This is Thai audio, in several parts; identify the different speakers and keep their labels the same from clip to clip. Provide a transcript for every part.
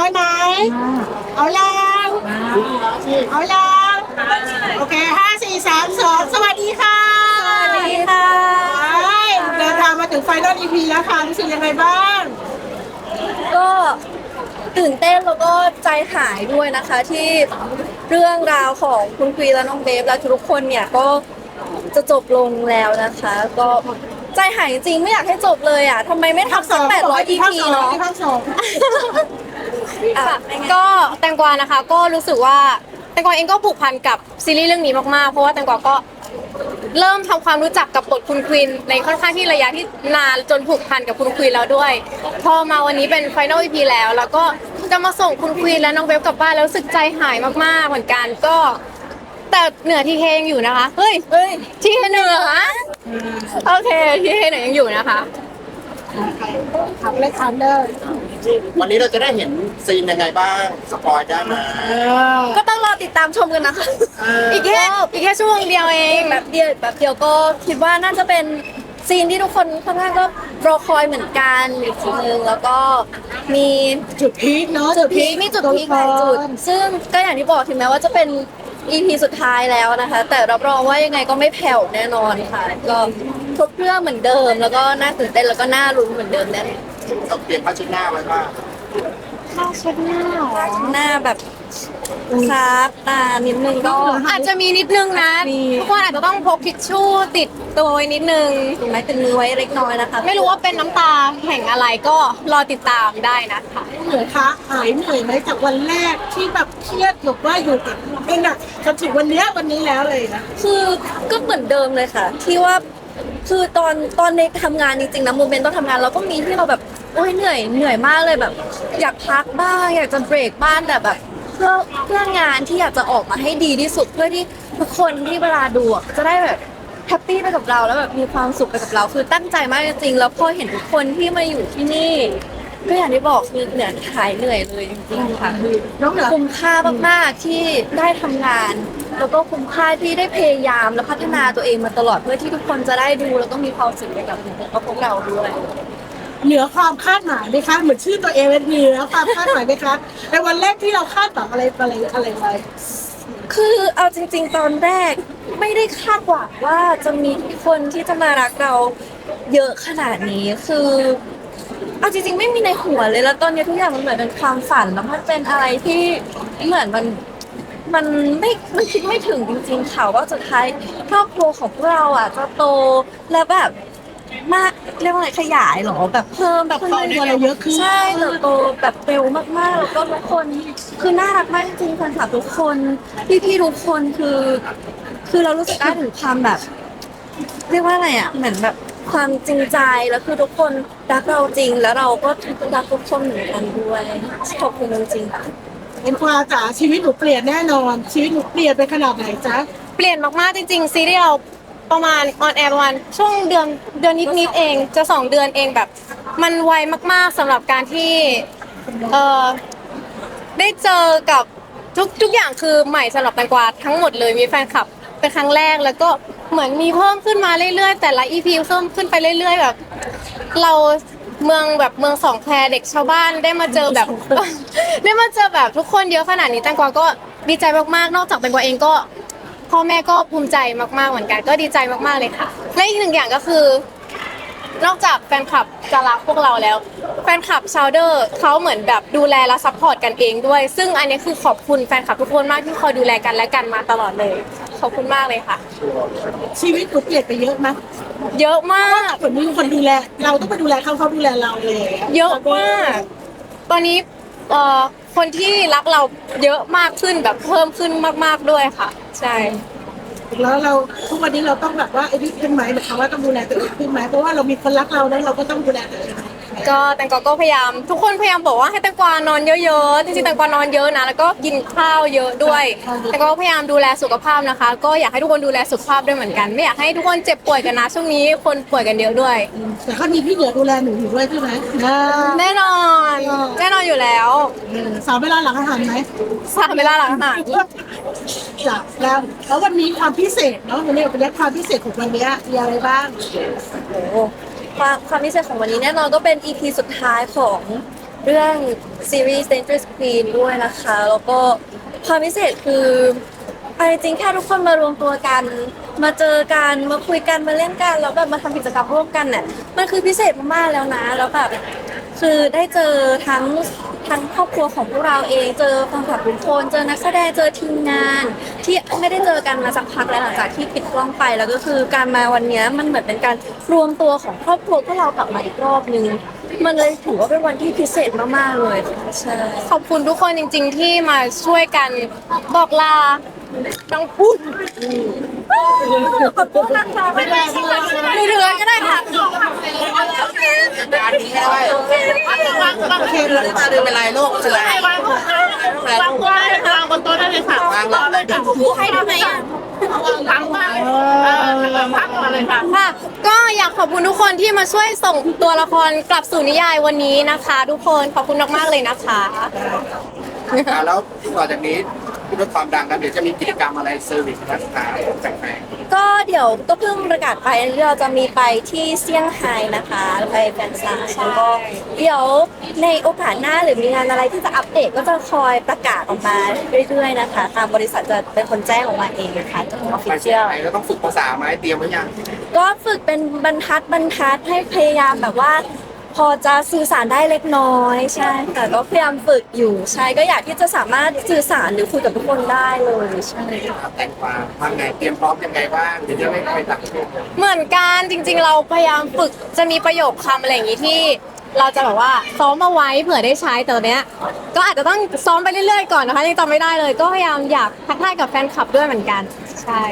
Speaker 1: ร้อยไหมเอายังเอายังโอเคห้าสี่สามสองสวัสดีค่ะ
Speaker 2: สวัสดีค่ะ
Speaker 1: ไปเดินทางมาถึงไฟนอลอีพีแล้วค่ะรู้สึกยังไงบ้าง
Speaker 2: ก็ตื่นเต้นแล้วก็ใจหายด้วยนะคะที่เรื่องราวของคุณควีและน้องเบฟและทุกคนเนี่ยก็จะจบลงแล้วนะคะ ก็ใจหายจริงไม่อยากให้จบเลยอะทำไมไม่ทำสักแปดร้อย EP เนาะ
Speaker 1: ภาคสอง
Speaker 2: อะ
Speaker 3: ก็แตงกวานะคะ ก็รู้สึกว่าแตงกวาเองก็ผูกพันกับซีรีส์เรื่องนี้มากๆ เพราะว่าแตงกวาก็เริ่มทำความรู้จักกับบทคุณควีนในค่อนข้างที่ระยะที่นานจนผูกพันกับคุณควีนแล้วด้วย พอมาวันนี้เป็นไฟนอลอีพีแล้ว แล้วก็จะมาส่งคุณควีนและน้องเบฟกลับบ้านแล้วรู้สึกใจหายมากๆเหมือนกันก็ แต่เหนือทีเคยังอยู่นะคะ เฮ้ย
Speaker 2: เฮ้ย
Speaker 3: ทีเคเหนือ โอเค ทีเคเหนือยังอยู่นะคะ
Speaker 1: ขับเลยคันเลย
Speaker 4: วันนี้เราจะได้เห็นซีนยังไงบ้าง สปอยได้ไหม
Speaker 1: เออ
Speaker 2: ก็ต้องรอติดตามชมกันนะคะ
Speaker 3: อีกแค่อีกแค่ชั่วโมงเดียวเอง
Speaker 2: แบบเดียวแบบเดียวก็คิดว่าน่าจะเป็นซีนที่ทุกคนค่อนข้างก็รอคอยเหมือนกันอีกทีนึงแล้วก็มี
Speaker 1: จุดพีคเนาะ
Speaker 2: จุดพีคมีจุดพีคหลายจุด ซึ่งก็อย่างที่บอกถึงแม้ว่าจะเป็น EP สุดท้ายแล้วนะคะ แต่รับรองว่ายังไงก็ไม่แผ่วแน่นอนค่ะ ก็ ครบเครื่องเหมือนเดิม แล้วก็น่าตื่นเต้นแล้วก็น่าลุ้นเหมือนเดิมแน่นอน
Speaker 4: ต้องเตรียมผ้าเชุดหน้าไว้ว่า
Speaker 2: หน้าแบบครับตานิดนึงก็
Speaker 3: อาจจะมีนิดนึงนะ
Speaker 2: มี
Speaker 3: ทุกคนอาจจะต้องพกทิชชู่ติดตัวไว้นิดนึง
Speaker 2: ถึงแม้เป็นมือไว้เล็กน้อยนะคะ
Speaker 3: ไม่รู้ว่าเป็นน้ำตาแห่งอะไรก็รอติดตามได้นะคะ
Speaker 1: เหนื่อยคะหายเหนื่อยไหมจากวันแรกที่แบบเครียดแบบว่าอยู่กับเป็นอะจนถึงวันเนี้ยวันนี้แล้วเลยนะ
Speaker 2: คือก็เหมือนเดิมเลยค่ะ ที่ว่า คือตอนตอนในทำงานจริงๆนะโมเมนต์ต้องทำงานเราก็มีที่เราแบบโอ้ยเหนื่อยเหนื่อยมากเลยแบบ อยากพักบ้างอยากจะเบรกบ้างแต่แบบ เพื่อเพื่องานที่อยากจะออกมาให้ดีที่สุดเพื่อที่ทุกคนที่เวลาดูอะจะได้แบบแฮปปี้ไปกับเราแล้วแบบมีความสุขไปกับเรา คือตั้งใจมากจริงๆแล้วพอเห็นทุกคนที่มาอยู่ที่นี่ ก็อย่างที่บอกคือเหนื่อยหายเหนื่อยเลยจริงๆค่ะคือ
Speaker 1: น้องเหนือ
Speaker 2: คุ้มค่ามากๆที่ได้ทำงาน แล้วก็คุ้มค่าที่ได้พยายามและพัฒนาตัวเองมาตลอดเพื่อที่ทุกคนจะได้ดูแล้วก็มีความสุขไปกับพวกเราด้วย
Speaker 1: เหนือความคาดหมายไหมคะเหมือนชื่อตัวเองเป็นเหนือความคาดหมายไหมคะในวันแรกที่เราคาดหวังอะไรอะไรอะไรไว้
Speaker 2: คือเอาจริง ๆ ตอนแรกไม่ได้คาดหวังว่าจะมีคนที่จะมารักเราเยอะขนาดนี้คือ เอาจริงๆ ไม่มีในหัวเลยแล้วตอนนี้ทุกอย่างมันเหมือนเป็นความฝันแล้วมันเป็นอะไรที่เหมือนมันมันไม่มันคิดไม่ถึงจริงๆค่ะว่าสุดท้ายครอบครัวของพวกเราอะจะโตแล้วแบบมากเรียกว่าอะไรขยายเหรอแบบเพิ่มแบบ
Speaker 1: ครอบครัวเราเยอะขึ้น
Speaker 2: ใช่เติบโตแบบเร็วมากๆแล้วก็ทุกคนคือน่ารักมากจริงๆแฟนคลับทุกคนพี่ๆทุกคนคือ คือเรารู้สึกได้ถึงความแบบ เรียกว่าอะไรอะเหมือนแบบ ความจริงใจแล้วคือทุกคนรักเราจริง แล้วเราก็รักทุกคนเหมือนกันด้วยขอบคุณจริงๆค่ะ
Speaker 1: เป็นควาจ๋าชีวิตหนูเปลี่ยนแน่นอน ชีวิตหนูเปลี่ยนไปขนาดไหนจ๊ะ
Speaker 3: เปลี่ยนมากๆจริงๆซีรีส์เราประมาณออนแอร์ประมาณช่วงเดือนเดือนนิดๆเองจะสองเดือนเองแบบ มันไวมากๆสำหรับการที่เออได้เจอกับทุกทุกอย่างคือใหม่สำหรับแตงกวาทั้งหมดเลยมีแฟนคลับเป็นครั้งแรกแล้วก็ เหมือนมีเพิ่มขึ้นมาเรื่อยๆ แต่ละ EP เพิ่มขึ้นไปเรื่อย ๆ แบบ เราเมืองแบบเมืองสองแควเด็กชาวบ้านได้มาเจอแบบ ได้มาเจอแบบทุกคนเยอะขนาดนี้แตงกวาก็ดีใจมากๆ นอกจากแตงกวาเองก็พ่อแม่ก็ภูมิใจมากๆเหมือนกัน ก็ดีใจมากๆเลยค่ะและอีกหนึ่งอย่างก็คือ นอกจากแฟนคลับจะรักพวกเราแล้ว แฟนคลับชาวเดอร์เขาเหมือนแบบดูแลและซัพพอร์ตกันเองด้วย ซึ่งอันนี้คือขอบคุณแฟนคลับทุกคนมากที่คอยดูแลกันและกันมาตลอดเลย ขอบคุณมากเลยค่ะ
Speaker 1: ชีวิตหนูเปลี่ยนไปเยอะไหม
Speaker 3: เยอะมาก
Speaker 1: เหมือนมีคนดูแล เราต้องไปดูแลเขาเขาดูแลเราเลย
Speaker 3: เยอะมาก ตอนนี้เอ่อคนที่รักเราเยอะมากขึ้นแบบเพิ่มขึ้นมาก ๆด้วยค่ะ ใช่
Speaker 1: แล้วเราทุกวันนี้เราต้องแบบว่าไอ้นี่ขึ้นไหมแบบว่าต้องดูแลตัวเองขึ้นไหมเพราะว่าเรามีคนรักเราแล้วเราก็ต้องดูแลตัวเอง
Speaker 3: ก็แตงกวาก็พยายาม ทุกคนพยายามบอกว่าให้แตงกวานอนเยอะๆจริงๆแตงกวานอนเยอะนะแล้วก็กินข้าวเยอะด้วยแตงกวาก็พยายามดูแลสุขภาพนะคะ ก็อยากให้ทุกคนดูแลสุขภาพด้วยเหมือนกัน ไม่อยากให้ทุกคนเจ็บป่วยกันนะช่วงนี้คนป่วยกันเยอะด้วย
Speaker 1: แต่ก็มีพี่เหนือดูแลหนูอยู่ด้วยใช่ไหมอ่า
Speaker 3: แน่นอน แน่นอนอยู่แล้ว
Speaker 1: สาวเวลาหลังอาหารไหม
Speaker 3: สามเวลาหลังอาหาร
Speaker 1: จ้ะแล้วแล้ววันนี้ความพิเศษเนาะวันนี้เป็นความพิเศษของวันนี้มีอะไรบ้าง
Speaker 2: โอ้โห ความความพิเศษของวันนี้แน่นอนก็เป็น EP สุดท้ายของเรื่องซีรีส์ Dangerous Queen ด้วยนะคะ แล้วก็ความพิเศษคือเอาจริงๆแค่ทุกคนมารวมตัวกัน มาเจอกันมาคุยกันมาเล่นกันแล้วแบบมาทำกิจกรรมร่วมกันเนี่ยมันคือพิเศษมากๆแล้วนะ แล้วแบบคือได้เจอทั้ง ทั้งครอบครัวของพวกเราเองเจอแฟนคลับทุกคนเจอนักแสดงเจอทีมงาน ที่ไม่ได้เจอกันมาสักพักแล้วหลังจากที่ปิดกล้องไป แล้วก็คือการมาวันนี้มันเหมือนเป็นการรวมตัวของครอบครัวพวกเรากลับมาอีกรอบนึงมันเลยถือว่าเป็นวันที่พิเศษมากๆเลยใช่
Speaker 3: ขอบคุณทุกคนจริง ๆ ที่มาช่วยกันบอกลาน้องพูด
Speaker 2: ขอบคุณนะคะไม่เป็นไร
Speaker 3: หนูเดือก็ได้ค่ะ
Speaker 4: อันนี้ได้
Speaker 1: โอเคเลย
Speaker 4: มาเดินเป็นไรโลกเฉย
Speaker 1: วางวางวางวางบนโต๊ะได้เลยค่ะ
Speaker 4: วางเลย
Speaker 2: ให้ได้ไหมอะ
Speaker 1: วางวาพักมาเลยค่ะ
Speaker 3: ค่ะ ก็อยากขอบคุณทุกคนที่มาช่วยส่งตัวละครกลับสู่นิยายวันนี้นะคะ ทุกคนขอบคุณมากๆเลยนะคะ
Speaker 4: แล้วต่อจากนี้ ด้วยความดังกันเดี๋ยวจะมีกิจกรรมอะไรเซอร์วิสรักษาแปลก
Speaker 2: ก็เดี๋ยวก็เพิ่งประกาศไปที่เราจะมีไปที่เซี่ยงไฮ้นะคะไปแฟนซายแล้วก็เดี๋ยวในโอกาสหน้าหรือมีงานอะไรที่จะอัปเดตก็จะคอยประกาศออกมาเรื่อยๆนะคะ ทางบริษัทจะเป็นคนแจ้งออกมาเองนะคะจะเป็นออฟ
Speaker 4: ๆ
Speaker 2: ฟิ
Speaker 4: ไป
Speaker 2: เชี
Speaker 4: เชีย
Speaker 2: ย
Speaker 4: ง
Speaker 2: ล
Speaker 4: ใหม่ก็ต้องฝึกภาษาไหมเตรียมไว้ยัง
Speaker 2: ก็ฝึกเป็นบรรทัดบรรทัดให้พยายามแบบว่า พอจะสื่อสารได้เล็กน้อยใช่แต่ก็พยายามฝึกอยู่ใช่ก็อยากที่จะสามารถสื่อสารหรือคุยกับทุกคนได้เลยใช่
Speaker 4: แต่งความทำไงเตรียมพร้อมยังไงบ้างเดี๋ยวจะไม่ไปต่างประเทศ
Speaker 3: เหมือนกันจริง ๆ เราพยายามฝึกจะมีประโยคคำอะไรอย่างนี้ที่ เราจะแบบว่าซ้อมมาไว้เผื่อได้ใช้แต่ตอนเนี้ย ก็อาจจะต้องซ้อมไปเรื่อยๆก่อนนะคะยังจำไม่ได้เลย ก็พยายามอยากทักทายกับแฟนคลับด้วยเหมือนกันใช่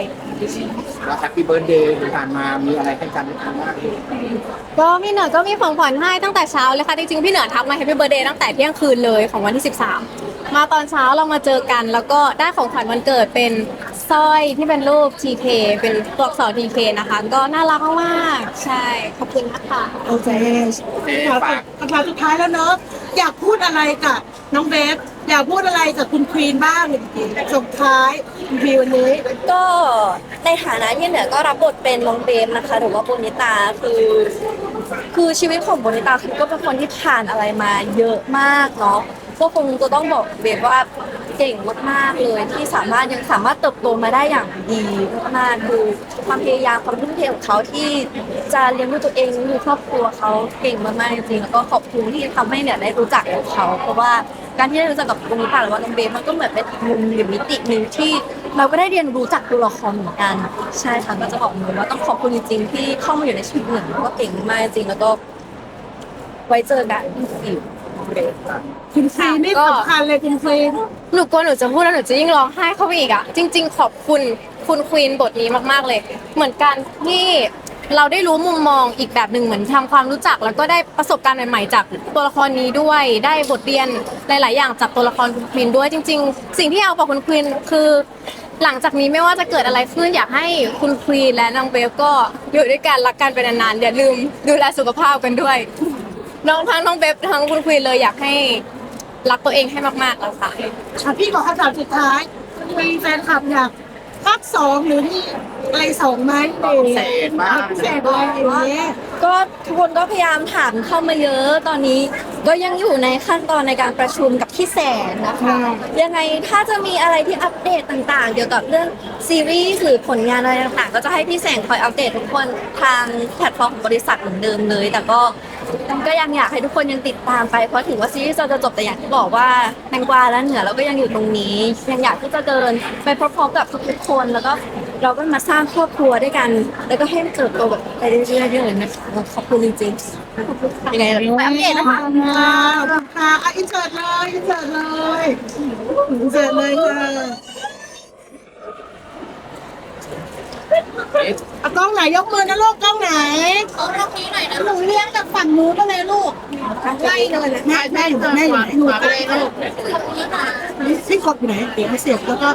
Speaker 4: แล้วแฮปปี้เบิร์ดเดย์ที่ผ่านมามีอะไรให้กันบ้าง
Speaker 3: ก็พี่เหนือก็มีของขวัญให้ตั้งแต่เช้าเลยค่ะ จริงๆ พี่เหนือทักมา Happy Birthday ตั้งแต่เที่ยงคืนเลยของวันที่ 13 มาตอนเช้าเรามาเจอกัน แล้วก็ได้ของขวัญวันเกิดเป็น สร้อยที่เป็นรูป TK เป็นตัวอักษร TK นะคะ ก็น่ารักมากๆใช่ ขอบคุณนะคะ
Speaker 1: โอเคคำถามคำถามสุดท้ายแล้วเนอะอยากพูดอะไรกับน้องเบสอยากพูดอะไรกับคุณควีนบ้างส่งท้ายคุณควีนวันนี้
Speaker 2: ก็ในฐานะที่เหนือก็รับบทเป็นน้องเบมนะคะหรือว่าโบนิตาคือ คือชีวิตของโบนิตาคือก็เป็นคนที่ผ่านอะไรมาเยอะมากเนาะ ก็คงจะต้องบอกเบมว่าเก่งมากๆเลยที่สามารถยังสามารถเติบโตมาได้อย่างดีมากๆคือความพยายามความทุ่มเทของเขาที่จะเลี้ยงดูตัวเองดูครอบครัวเขาเก่งมากๆจริงๆแล้วก็ขอบคุณที่ทำให้เนี่ยได้รู้จักกับเขา เพราะว่าการที่ได้รู้จักกับโบนิตาหรือว่าน้องเบมมันก็เหมือนเป็นมุมหรือมิติหนึ่งที่ เราก็ได้เรียนรู้จากตัวละครเหมือนกัน ใช่ค่ะก็จะบอกเลยว่าต้องขอบคุณจริงๆที่เข้ามาอยู่ในชีวิตเหมือนก็เก่งมากจริงแล้วก็ไว้เจอกันอีกเบรก
Speaker 1: คุณควีนนี่สำคัญเลยคุณควีน
Speaker 3: หนูกลัวหนูจะพูดแล้วหนูจะยิ่งร้องไห้เข้าไปอีกอะ จริง ๆ ขอบคุณคุณควีนบทนี้มาก ๆ เลย เหมือนกันที่เราได้รู้มุมมองอีกแบบหนึ่งเหมือนทำความรู้จัก แล้วก็ได้ประสบการณ์ใหม่ๆ จากตัวละครนี้ด้วย ได้บทเรียนหลาย ๆ อย่างจากตัวละครคุณควีนด้วยจริง ๆ สิ่งที่เอาบอกคุณควีนคือ หลังจากนี้ไม่ว่าจะเกิดอะไรขึ้นอยากให้คุณควีนและน้องเบลก็อยู่ด้วยกันรักกันไปนานๆอย่าลืมดูแลสุขภาพกันด้วยน้องทั้งน้องเบฟทั้งคุณควีนเลยอยากให้ รักตัวเองให้มากๆแล้วค่ะ
Speaker 1: อะพี่ขอคำถามสุดท้ายมีแฟนคลับอยากภาคสองหรือมีอะไรสองไหมเด็
Speaker 4: พิเศษมาก
Speaker 1: พิเศษอะไรอย่างเงี้ย
Speaker 2: ก็ทุกคนก็พยายามถามเข้ามาเยอะตอนนี้ก็ยังอยู่ในขั้นตอนในการประชุมกับพี่แสนนะคะ ยังไงถ้าจะมีอะไรที่อัปเดตต่างๆ เกี่ยวกับเรื่องซีรีส์หรือผลงานอะไรต่างๆ ก็จะให้พี่แสงคอยอัปเดตทุกคนทางแพลตฟอร์มของบริษัทเหมือนเดิมเลย แต่ก็ ก็ยังอยากให้ทุกคนยังติดตามไปเพราะถึงว่าซีรีส์เราจะจบแต่อย่างที่บอกว่าแตงกวาและเหนือเราก็ยังอยู่ตรงนี้ ยังอยากที่จะเดินไปพร้อมๆกับทุกๆคนแล้วก็เราก็มาสร้างครอบครัวด้วยกัน แล้วก็ให้มันเติบโตแบบไปเรื่อยๆเลยนะคะขอบคุณจริงๆยังไงเราไปอัปเดตนะคะ
Speaker 1: ค่ะอินเสิร์ตเลยอินเสิร์ตเลยอินเสิร์ตเลยค่ะ เอากล้องไหนยกมือนะลูกกล้องไหนเอาตรงนี้หน่อยนะหนูเลี้ยงจากฝั่งนู้นก็เลยลูกไล่เลยนะแม่แม่อยู่แม่อยู่หนูใกล้ลูกที่กดอยู่ไหนเดี๋ยวไม่เสียบแล้วก็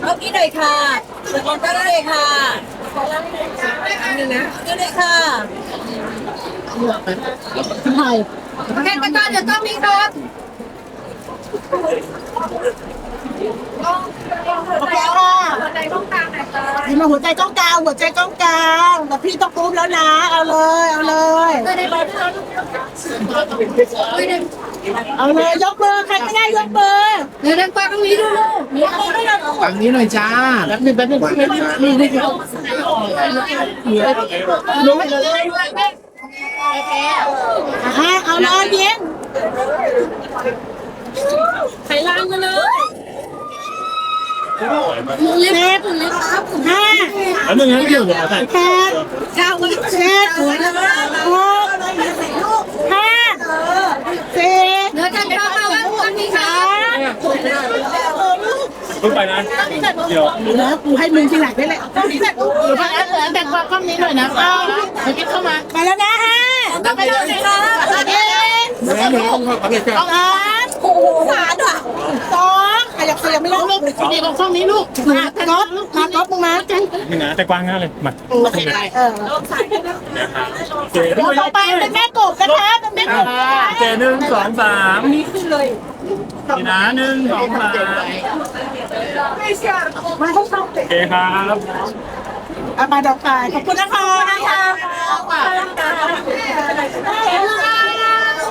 Speaker 5: เอากี้หน่อยค่ะสุดยอดก็ได้ค่ะอันนี้นะก็ได้ค่ะ
Speaker 1: ถ่าย
Speaker 5: แม่ตะกร้าเดี๋ยวต้องมีครับ
Speaker 1: โอเคค่ะ
Speaker 5: ในห้องกลางหน่อยค่ะ
Speaker 1: นี่มาเอาหัวใจกล้องกลางหัวใจกล้องกลางแต่พี่ต้องปุ๊บแล้วนะ เอาเลยเอาเลยเอาเลยยกมือใครไม่ได้ยกมือ
Speaker 5: เดี๋ยวนั่งป้าตรงนี้ดูลูก
Speaker 1: ยกมือไม่ได้ลูก
Speaker 4: ฝั่งนี้หน่อยจ้า
Speaker 1: แป๊บนึงแป๊บนึงแป๊บนึงนี่นี่นี่ลงเลยอะเอาเลยเย็น
Speaker 5: ใส่ลานมาเลย
Speaker 1: เจ็ดห้า
Speaker 6: อันนึงนะพี่อยู่เนี่ยแต่
Speaker 1: แปดเก้าสิบเจ็ดหกห้าสี่
Speaker 5: เนื้อกันเข้ามาว่าคนนี้ค่ะ
Speaker 6: เพิ่งไปนะเดี๋ยว
Speaker 1: แล้วกูให้มึงทีหลังได้เลยแต่กล้องนี้หน่อยนะเอาเข้ามาไปแล้วนะฮะไปแล้วนะคะเย็น
Speaker 4: แล้วเดี๋ยวต้องขอเก็บก่อน
Speaker 1: สาม โอ้โหหวานอะสองขยับขยับไม่ลงลูกดีตรงช่องนี้ลูกมาก๊อฟมาก๊อฟมึงมาจัง
Speaker 6: นี่นะแต่กว้างมากเลยมา
Speaker 1: โอเคเออ
Speaker 6: เจหนึ่ง
Speaker 1: ต่อไปเป็นแม่กบนะคะเป็นแม่กบ
Speaker 6: เจหนึ่งสองสามนี่ขึ้นเลยนี่นะหนึ่งสองสาม
Speaker 1: มาห้องช่อง
Speaker 6: โอเคครับ
Speaker 1: เอามาดอกไม้ขอบคุณนะคะนะคะ